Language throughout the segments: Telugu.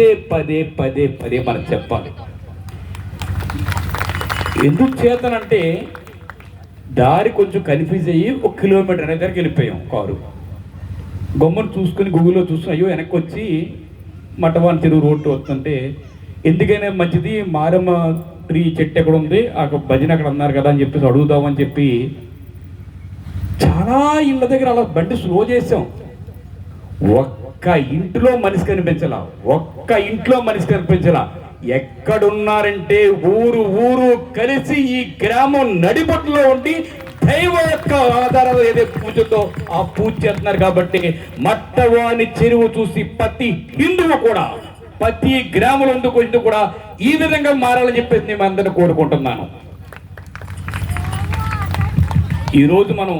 పదే పదే పదే పదే మనం చెప్పాలి. ఎందుకు చేతనంటే దారి కొంచెం కన్ఫ్యూజ్ అయ్యి ఒక కిలోమీటర్ అనే దగ్గరికి వెళ్ళిపోయాం కారు. గొమ్మను చూసుకుని గూగుల్లో చూసుకుని అయ్యో వెనక్కి వచ్చి మటవాన్ చెరువు రోడ్డు వస్తుంటే ఎందుకైనా మంచిది మారమ్మ ట్రీ చెట్టు ఎక్కడ ఉంది అక్కడ భజన అక్కడ అన్నారు కదా అని చెప్పేసి అడుగుదామని చెప్పి చాలా ఇళ్ళ దగ్గర అలా బండి స్లో చేసాం. ఒక్క ఒక్క ఇంట్లో మనిషి కనిపించలా ఒక్క ఇంట్లో మనిషి కనిపించలా. ఎక్కడున్నారంటే ఊరు ఊరు కలిసి ఈ గ్రామం నడిబొట్టులో ఉండి దైవ యొక్క ఆధారాలు ఏదైతే పూజతో ఆ పూజ చేస్తున్నారు కాబట్టి మట్టవాని చెరువు చూసి ప్రతి హిందువు కూడా ప్రతి గ్రామంలో ఉండుకుంటూ కూడా ఈ విధంగా మారాలని చెప్పేసి నేను అందరిని కోరుకుంటున్నాను. ఈరోజు మనం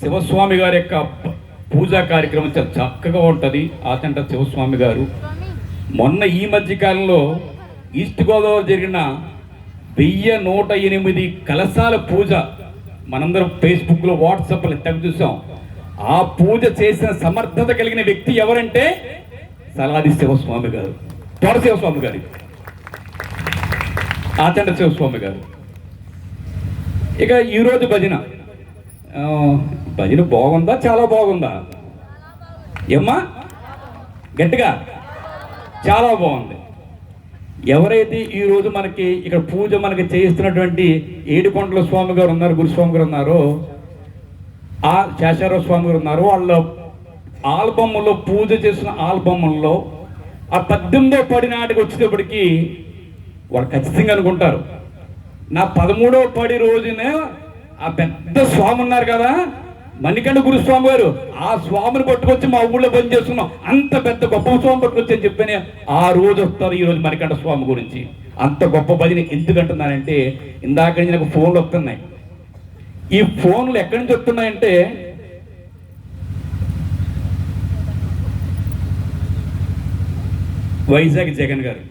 శివస్వామి గారి యొక్క పూజా కార్యక్రమం చాలా చక్కగా ఉంటుంది. ఆచంట శివస్వామి గారు. మొన్న ఈ మధ్యకాలంలో ఈస్ట్ గోదావరి జరిగిన వెయ్యి నూట ఎనిమిది కలశాల పూజ మనందరం ఫేస్బుక్లో వాట్సాప్లో తెగ చూసాం. ఆ పూజ చేసిన సమర్థత కలిగిన వ్యక్తి ఎవరంటే సలాది శివస్వామి గారు. తొడ శివస్వామి గారి. ఆచంట శివస్వామి గారు. ఇక ఈరోజు భజన. భజన బాగుందా? చాలా బాగుందా? ఏమ్మా? గట్టిగా? చాలా బాగుంది. ఎవరైతే ఈరోజు మనకి ఇక్కడ పూజ మనకి చేయిస్తున్నటువంటి ఏడుకొండల స్వామి గారు ఉన్నారు గురుస్వామి గారు ఉన్నారో ఆ శేషారావు స్వామి గారు ఉన్నారు వాళ్ళ ఆల్బమ్లో పూజ చేసిన ఆల్బమ్లో ఆ పద్దెనిమిదో పడి నాటికి వచ్చేటప్పటికి వాళ్ళు ఖచ్చితంగా అనుకుంటారు. నా పదమూడవ పడి రోజునే ఆ పెద్ద స్వామి ఉన్నారు కదా మణికండ గురుస్వామి గారు ఆ స్వామిని పట్టుకొచ్చి మా ఊళ్ళో పని చేస్తున్నాం. అంత పెద్ద గొప్ప స్వామి పట్టుకొచ్చి అని చెప్పని ఆ రోజు వస్తారు ఈరోజు మణికంఠ స్వామి గురించి. అంత గొప్ప భజన ఎందుకంటున్నానంటే ఇందాక నుంచి నాకు ఫోన్లు వస్తున్నాయి. ఈ ఫోన్లు ఎక్కడి నుంచి వస్తున్నాయంటే వైజాగ్ జగన్ గారు.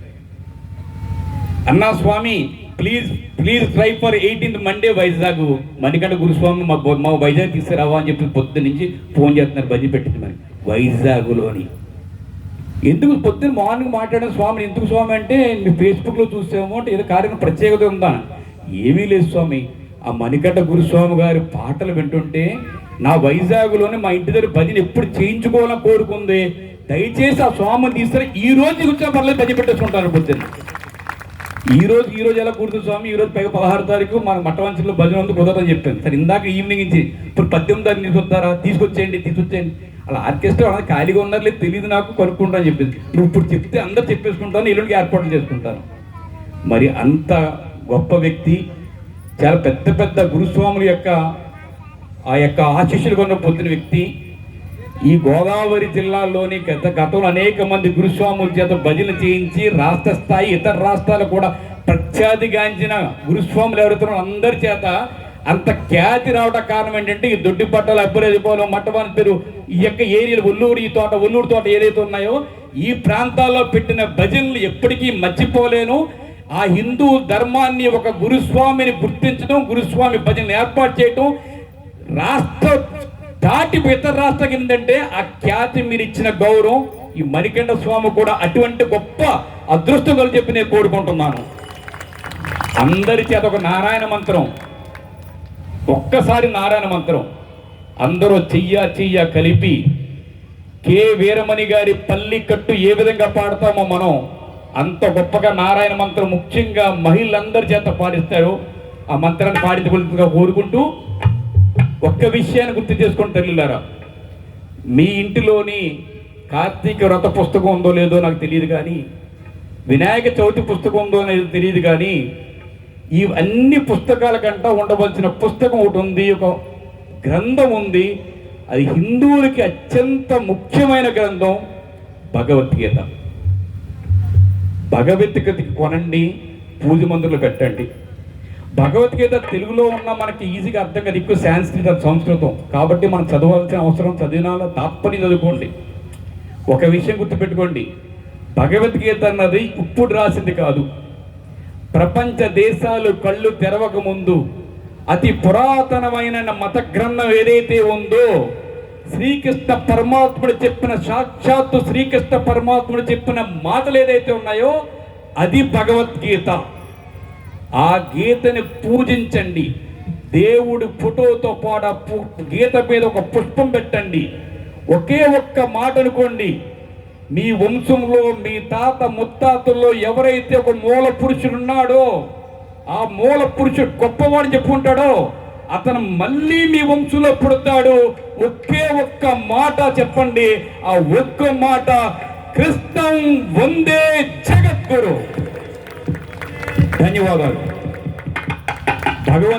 అన్నా స్వామి please please try for eighteenth Monday Vizag Manikanta గురుస్వామి మా మా వైజాగ్ తీసుకురావా అని చెప్పి పొద్దు నుంచి ఫోన్ చేస్తున్నారు బజ్జి పెట్టింది మరి. వైజాగ్లోని ఎందుకు పొద్దున్న మార్నింగ్ మాట్లాడిన స్వామిని ఎందుకు స్వామి అంటే మీ ఫేస్బుక్లో చూసామో అంటే ఏదో కార్యక్రమం ప్రత్యేకత ఉందా? ఏమీ లేదు స్వామి. ఆ మణికంఠ గురుస్వామి గారి పాటలు వింటుంటే నా వైజాగ్లోనే మా ఇంటి దగ్గర భజన ఎప్పుడు చేయించుకోవాలని కోరుకుంది. దయచేసి ఆ స్వామిని తీసుకుని ఈ రోజు కూర్చొని పర్లేదు భజన పెట్టేసుకుంటాను పొద్దున్న. ఈ రోజు ఈ రోజు ఎలా కూర్చుంది స్వామి? ఈ రోజు పైగా పదహారు తారీఖు మన మట్టవంచంలో భజన ఉంది కుదరదని చెప్పాను సరే ఇందాక ఈవినింగ్ నుంచి ఇప్పుడు పద్దెనిమిది తారీఖు తీసుకొస్తారా తీసుకొచ్చేయండి తీసుకొచ్చేయండి. అలా ఆర్కెస్ట్రా అనేది ఖాళీగా ఉన్నారులే లేదు తెలియదు నాకు కనుక్కుంటా అని చెప్పింది. నువ్వు ఇప్పుడు చెప్తే అందరు చెప్పేసుకుంటాను ఎల్లుండికి ఏర్పాట్లు చేసుకుంటాను. మరి అంత గొప్ప వ్యక్తి చాలా పెద్ద పెద్ద గురుస్వాముల యొక్క ఆ యొక్క ఆశీస్సులు కొన్న పొందిన వ్యక్తి ఈ గోదావరి జిల్లాలోని గత గతంలో అనేక మంది గురుస్వాముల చేత భజన చేయించి రాష్ట్ర స్థాయి ఇతర రాష్ట్రాలు కూడా ప్రఖ్యాతిగాంచిన గురుస్వాములు ఎవరైతే అందరి చేత అంత ఖ్యాతి రావడం కారణం ఏంటంటే ఈ దొడ్డి పట్టాలు అబ్బురేజిపోవడం మట్టవాని పేరు ఈ యొక్క ఏరియాలు ఒల్లూరు ఈ తోట ఒల్లూరు తోట ఏదైతే ఉన్నాయో ఈ ప్రాంతాల్లో పెట్టిన భజనలు ఎప్పటికీ మర్చిపోలేను. ఆ హిందూ ధర్మాన్ని ఒక గురుస్వామిని గుర్తించడం గురుస్వామి భజనలు ఏర్పాటు చేయటం రాష్ట్ర దాటి ఇతర రాష్ట్రం ఏంటంటే ఆ ఖ్యాతి మీరు ఇచ్చిన గౌరవం ఈ మణికంఠ స్వామి కూడా అటువంటి గొప్ప అదృష్టం కలిసి చెప్పి నేను కోరుకుంటున్నాను. అందరి చేత ఒక నారాయణ మంత్రం ఒక్కసారి నారాయణ మంత్రం. అందరూ చెయ్య చెయ్య కలిపి కే వీరమణి గారి పల్లి కట్టు ఏ విధంగా పాడతామో మనం అంత గొప్పగా నారాయణ మంత్రం ముఖ్యంగా మహిళలందరి చేత పాడిస్తారు. ఆ మంత్రాన్ని పాడించగలుగుతుందిగా కోరుకుంటూ ఒక్క విషయాన్ని గుర్తు చేసుకొని తల్లిలారా. మీ ఇంటిలోని కార్తీక వ్రత పుస్తకం ఉందో లేదో నాకు తెలియదు కానీ వినాయక చవితి పుస్తకం ఉందో లేదో తెలియదు కానీ ఈ అన్ని పుస్తకాల కంట ఉండవలసిన పుస్తకం ఒకటి ఉంది ఒక గ్రంథం ఉంది. అది హిందువులకి అత్యంత ముఖ్యమైన గ్రంథం భగవద్గీత. భగవద్గీతకి కొనండి పూజ మందులు పెట్టండి భగవద్గీత తెలుగులో ఉన్న మనకి ఈజీగా అర్థం కాదు ఎక్కువ సాంస్కృత సంస్కృతం. కాబట్టి మనం చదవాల్సిన అవసరం చదివినాలో తప్పని చదువుకోండి. ఒక విషయం గుర్తుపెట్టుకోండి. భగవద్గీత అన్నది ఇప్పుడు రాసింది కాదు. ప్రపంచ దేశాలు కళ్ళు తెరవక ముందు అతి పురాతనమైన మత గ్రంథం ఏదైతే ఉందో శ్రీకృష్ణ పరమాత్ముడు చెప్పిన సాక్షాత్తు శ్రీకృష్ణ పరమాత్ముడు చెప్పిన మాటలు ఏదైతే ఉన్నాయో అది భగవద్గీత. ఆ గీతని పూజించండి. దేవుడి ఫోటోతో పాటు ఆ పు- గీత మీద ఒక పుష్పం పెట్టండి. ఒకే ఒక్క మాట అనుకోండి. మీ వంశంలో మీ తాత ముత్తాతల్లో ఎవరైతే ఒక మూల పురుషుడు ఉన్నాడో ఆ మూల పురుషుడు గొప్పవాడు చెప్పుకుంటాడో అతను మళ్ళీ మీ వంశంలో పుడతాడు. ఒకే ఒక్క మాట చెప్పండి. ఆ ఒక్క మాట క్రిస్తం వందే జగద్గురు. ధన్యవాదాలు భగవంత్